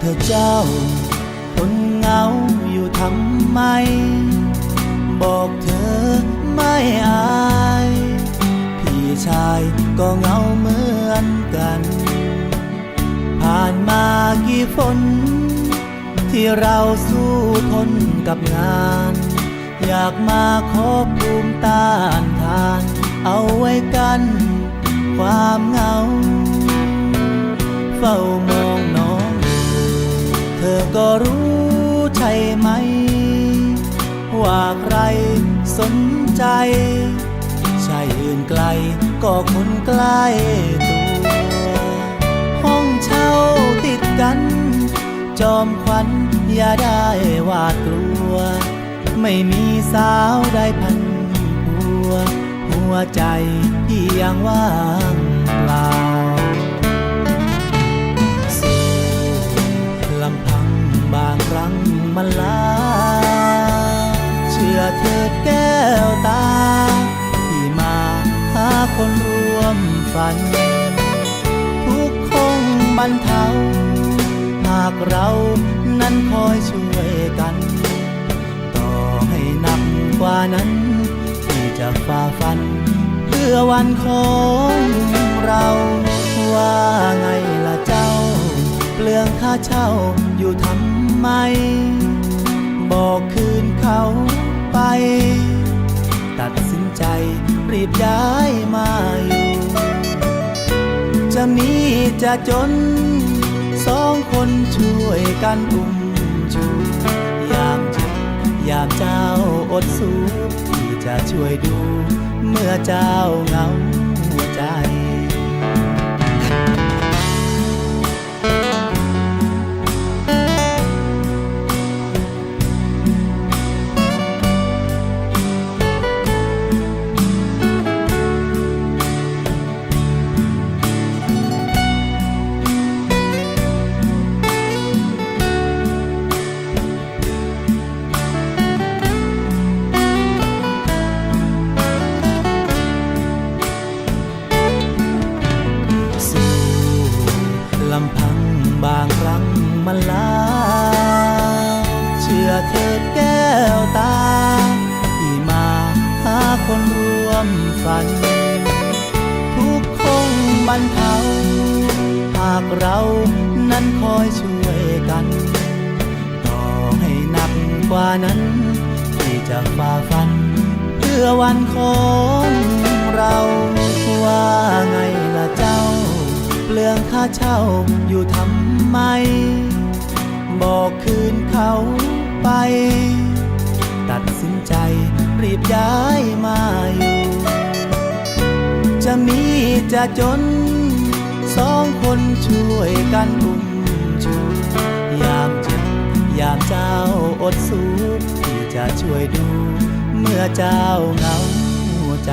เธอเจ้า คนเหงาอยู่ทำไม บอกเธอไม่อาย พี่ชายก็เหงาเหมือนกัน ผ่านมากี่ฝนที่เราสู้ทนกับงาน อยากมาขอภูมิต้านทาน เอาไว้กัน ความเหงา เฝ้ามอง อก็รู้ใช่ไหม ว่าใครสนใจ ใช่อื่นไกลก็คนใกล้ตัว ห้องเช่าติดกัน จอมขวัญอย่าได้หวาดกลัว ไม่มีสาวได้พันหัว หัวใจที่ยังว่าง ชื่อเถิดแก้วตา ที่มาหาคนร่วมฝัน ทุกคงบรรเทา หากเรานั้นคอยช่วยกัน ต่อให้หนักกว่านั้น ที่จะฝ่าฟัน เพื่อวันของเราว่าไงล่ะเจ้า เปลืองค่าเช่าอยู่ทำไม บอกคืนเขา ตัดสินใจรีบย้ายมาอยู่ จะมีจะจน สองคนช่วยกันอุ้มชูยามจ็บยามเจ้าอดสูที่จะช่วยดู เมื่อเจ้าเหงาใจ มันลา เชื่อเถิดแก้วตา ที่มาหาคนร่วมฝัน ทุกคงบรรเทา หากเรานั้นคอยช่วยกัน ต่อให้หนักกว่านั้น ที่จะฝ่าฟัน เพื่อวันของเราว่าไงล่ะเจ้า เปลืองค่าเช่าอยู่ทำไม บอกคืนเขาไป ตัดสินใจรีบย้ายมาอยู่ จะมีจะจน สองคนช่วยกันอุ้มชูยามเจ็บยามเจ้าอดสู้ที่จะช่วยดู เมื่อเจ้าเหงาใจ